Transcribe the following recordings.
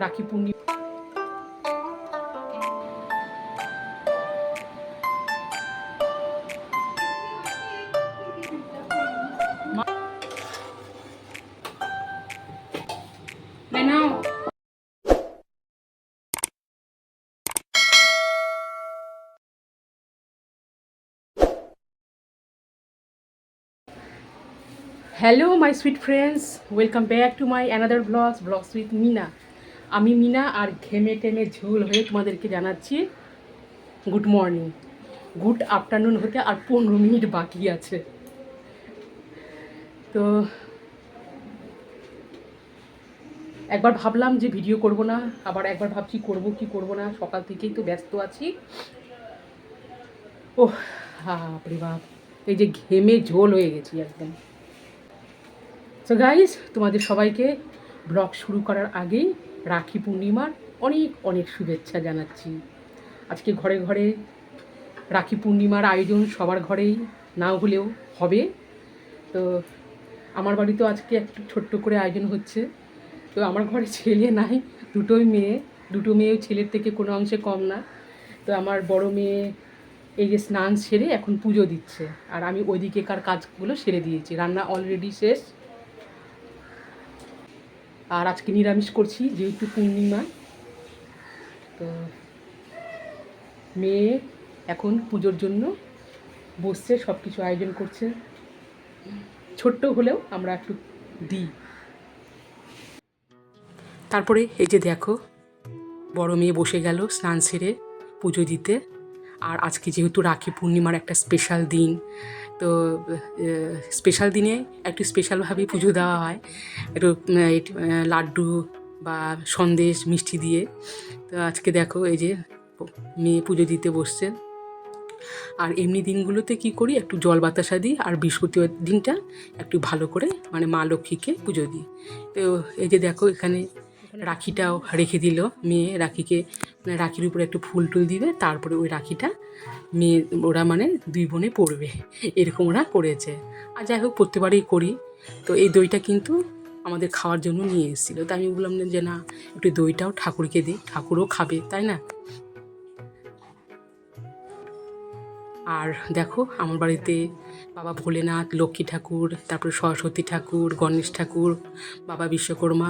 Rakhi Purnima. Hello my sweet friends welcome back to my another blogs blogs with Mina আমি মিনা আর ঘেমে টেমে ঝোল হয়ে তোমাদেরকে জানাচ্ছি গুড মর্নিং। গুড আফটারনুন হতে আর পনেরো মিনিট বাকি আছে। তো একবার ভাবলাম যে ভিডিও করব না, আবার একবার ভাবছি করব কি করব না, সকাল থেকেই তো ব্যস্ত আছি। ও বাপরে বাপ, এই যে ঘেমে ঝোল হয়ে গেছি একদম। সো গাইস তোমাদের সবাইকে ব্লগ শুরু করার আগেই রাখি পূর্ণিমার অনেক অনেক শুভেচ্ছা জানাচ্ছি। আজকে ঘরে ঘরে রাখি পূর্ণিমার আয়োজন সবার ঘরেই, না হলেও হবে। তো আমার বাড়িতেও আজকে একটু ছোট্ট করে আয়োজন হচ্ছে। তো আমার ঘরে ছেলে নাই, দুটোই মেয়ে। দুটো মেয়েও ছেলের থেকে কোনো অংশে কম না। তো আমার বড় মেয়ে এই যে স্নান সেরে এখন পুজো দিচ্ছে। আর আমি ওইদিকেকার কাজগুলো সেরে দিয়েছি। রান্না অলরেডি শেষ। আর আজকে নিরামিষ করছি, যেহেতু পূর্ণিমা। তো মেয়ে এখন পুজোর জন্য বসছে সব কিছু আয়োজন করছে। ছোট্ট হলেও আমরা একটু দিই। তারপরে এই যে দেখো, বড় মেয়ে বসে গেল স্নান সেরে পুজো দিতে। আর আজকে যেহেতু রাখি পূর্ণিমার একটা স্পেশাল দিন তো স্পেশাল দিনে একটু স্পেশালভাবেই পুজো দেওয়া হয়। একটু লাড্ডু বা সন্দেশ, মিষ্টি দিয়ে। তো আজকে দেখো এই যে মেয়ে পুজো দিতে বসছে। আর এমনি দিনগুলোতে কি করি, একটু জল বাতাসা দিই আর বৃহস্পতিবার দিনটা একটু ভালো করে মানে মা লক্ষ্মীকে পুজো দিই। তো এই যে দেখো এখানে রাখিটাও রেখে দিল। মেয়ে রাখিকে মানে রাখির উপরে একটু ফুল টুল দিবে, তারপরে ওই রাখিটা মেয়ে, ওরা মানে দুই বোনে পড়বে, এরকম ওরা করেছে। আর যাই হোক, প্রত্যেকবারেই করি। তো এই দইটা কিন্তু আমাদের খাওয়ার জন্য নিয়ে এসেছিল। তাই আমি বললাম যে, না, একটু দইটাও ঠাকুরকে দিই ঠাকুরও খাবে, তাই না? আর দেখো, আমার বাড়িতে বাবা ভোলেনাথ, লক্ষ্মী ঠাকুর, তারপরে সরস্বতী ঠাকুর, গণেশ ঠাকুর, বাবা বিশ্বকর্মা,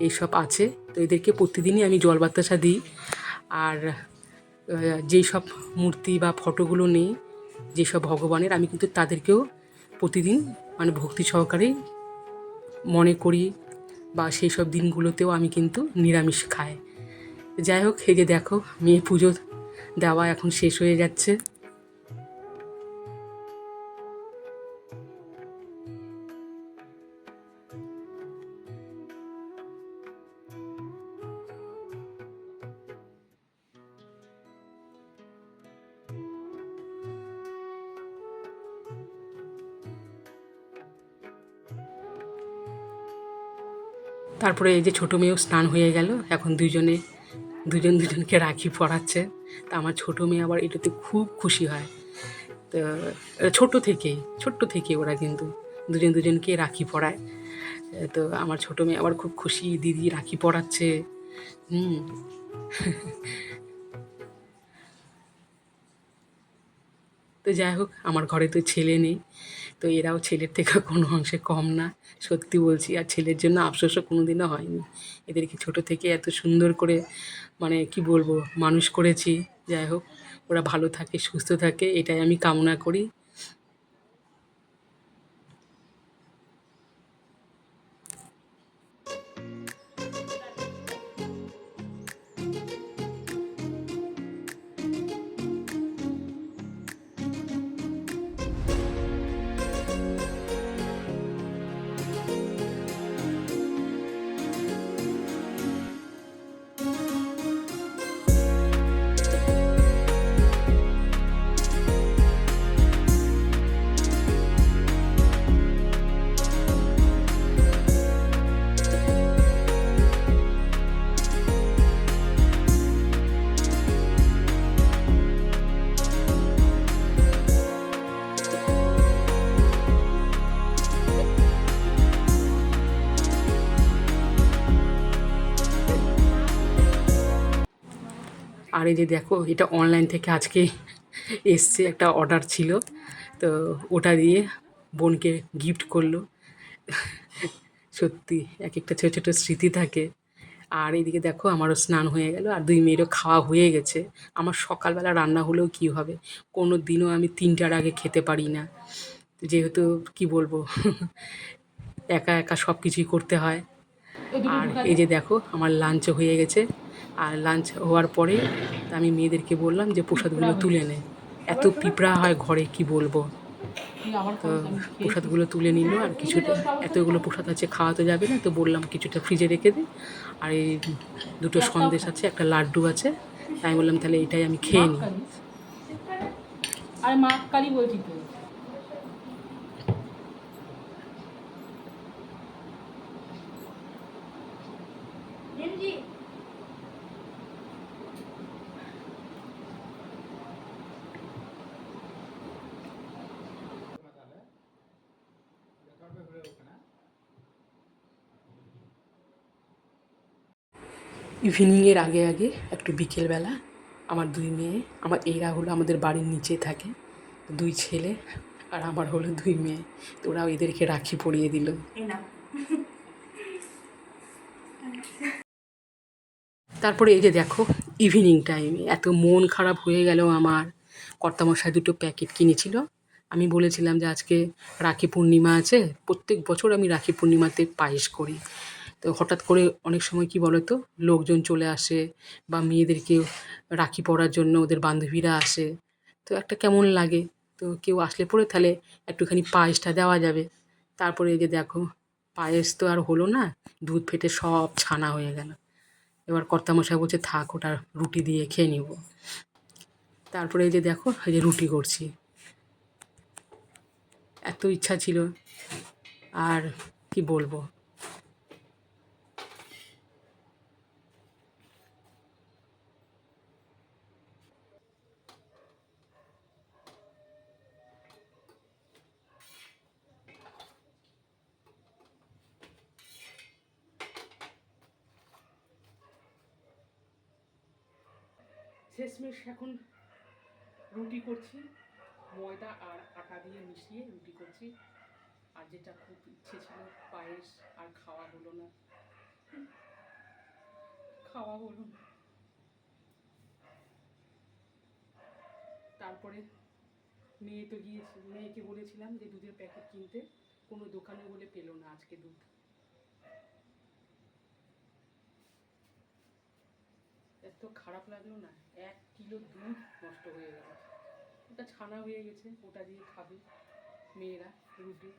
এইসব আছে। তো এদেরকে প্রতিদিনই আমি জল বাতাসা দিই। আর যেই সব মূর্তি বা ফটোগুলো নেই যেসব ভগবানের, আমি কিন্তু তাদেরকেও প্রতিদিন মানে ভক্তি সহকারেই মনে করি বা সেই সব দিনগুলোতেও আমি কিন্তু নিরামিষ খাই। যাই হোক, এই যে দেখো, মেয়ে পুজো দেওয়া এখন শেষ হয়ে যাচ্ছে। তারপরে এই যে ছোটো মেয়েও স্নান হয়ে গেল। এখন দুজনে দুজন দুজনকে রাখি পড়াচ্ছে তা আমার ছোটো মেয়ে আবার এটাতে খুব খুশি হয়। তো ছোটো থেকেই, ছোট্ট থেকে ওরা কিন্তু দুজন দুজনকে রাখি পড়ায় তো আমার ছোটো মেয়ে আবার খুব খুশি, দিদি, রাখি পড়াচ্ছে হুম। তো যাই হোক, আমার ঘরে তো ছেলে নেই। তো এরাও ছেলের থেকে কোনো অংশে কম না, সত্যি বলছি। আর ছেলের জন্য আফসোসও কোনো দিনও হয়নি। এদেরকে ছোট থেকে এত সুন্দর করে মানে কি বলব, মানুষ করেছি। যাই হোক, ওরা ভালো থাকে, সুস্থ থাকে, এটাই আমি কামনা করি। আর এই যে দেখো এটা অনলাইন থেকে আজকে এসছে একটা অর্ডার ছিল। তো ওটা দিয়ে বোনকে গিফট করল। সত্যি এক একটা ছোটো ছোটো স্মৃতি থাকে। আর এইদিকে দেখো আমারও স্নান হয়ে গেল আর দুই মেয়েরও খাওয়া হয়ে গেছে। আমার সকালবেলা রান্না হলেও কী হবে? কোনো দিনও আমি তিনটার আগে খেতে পারি না। যেহেতু কি বলব একা একা সব কিছুই করতে হয়। আর এই যে দেখো আমার লাঞ্চ হয়ে গেছে। আর লাঞ্চ হওয়ার পরে আমি মেয়েদেরকে বললাম যে প্রসাদগুলো তুলে নে। এত পিঁপড়া হয় ঘরে কি বলব? তো প্রসাদগুলো তুলে নিল আর কিছুটা এতগুলো প্রসাদ আছে খাওয়াতে যাবে না তো বললাম কিছুটা ফ্রিজে রেখে দে। আর এই দুটো সন্দেশ আছে একটা লাড্ডু আছে। তাই আমি বললাম তাহলে এটাই আমি খেয়ে নিই। আরে মা কালী বলছি তো। ইভিনিংয়ের আগে আগে একটু বিকেলবেলা আমার দুই মেয়ে আমার এরা হলো আমাদের বাড়ির নিচে থাকে দুই ছেলে আর আমার হলো দুই মেয়ে। তো ওরা এদেরকে রাখি পরিয়ে দিল। তারপরে এই যে দেখো ইভিনিং টাইমে এত মন খারাপ হয়ে গেল আমার। কর্তামশাই দুটো প্যাকেট কিনেছিল। আমি বলেছিলাম যে আজকে রাখি পূর্ণিমা আছে প্রত্যেক বছর আমি রাখি পূর্ণিমাতে পায়েস করি। তো হঠাৎ করে অনেক সময় কি বলো তো লোকজন চলে আসে বা মেয়েদেরকে রাখি পরার জন্য ওদের বান্ধবীরা আসে। তো একটা কেমন লাগে? তো কেউ আসলে পরে তাহলে একটুখানি পায়েসটা দেওয়া যাবে। তারপরে যে দেখো, পায়েস তো আর হলো না, দুধ ফেটে সব ছানা হয়ে গেল। এবার কর্তামশাই বলছে, থাক, ওটা রুটি দিয়ে খেয়ে নিব। তারপরে এই যে দেখো, এই যে রুটি করছি। এত ইচ্ছা ছিল। আর কি বলব? শেষমেশ এখন রুটি করছি, ময়দা আর আটা দিয়ে মিশিয়ে রুটি করছি। আর যেটা খুব ইচ্ছে ছিল, পায়েস আর খাওয়া হলো না। খাওয়া হলো না। তারপরে মেয়ে তো গিয়েছে মেয়েকে বলেছিলাম যে দুধের প্যাকেট কিনতে, কোনো দোকানে বলে পেল না আজকে দুধ। খারাপ লাগল না। এক কিলো দুধ নষ্ট হয়ে গেল। ওটা ছানা হয়ে গেছে, ওটা দিয়ে খাবে মেয়েরা রুটি।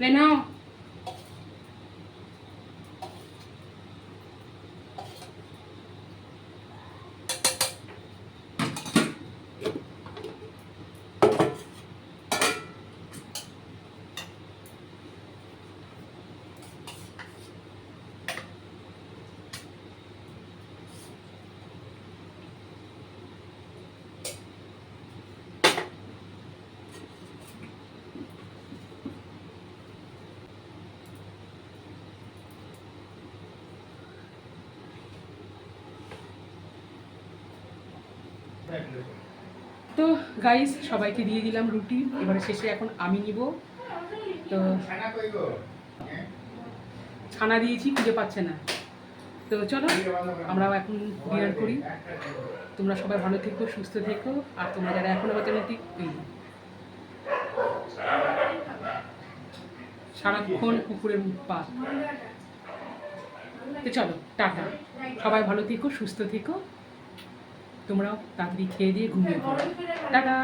নে তো গাইস সবাইকে দিয়ে দিলাম রুটি। এবারে শেষে এখন আমি নিব। তো ছানা দিয়েছি, খুঁজে পাচ্ছে না। তো চলো, আমরাও এখন ডিনার করি। তোমরা সবাই ভালো থেকো, সুস্থ থেকো, আর তোমরা যারা এখনও হয়তো ঠিক সারাক্ষণ কুকুরের উৎপাত তো চলো, টাটা। সবাই ভালো থেকো, সুস্থ থেকো। তোমরাও তাড়াতাড়ি খেয়ে দিয়ে ঘুমিয়ে পড়ো। টাটা!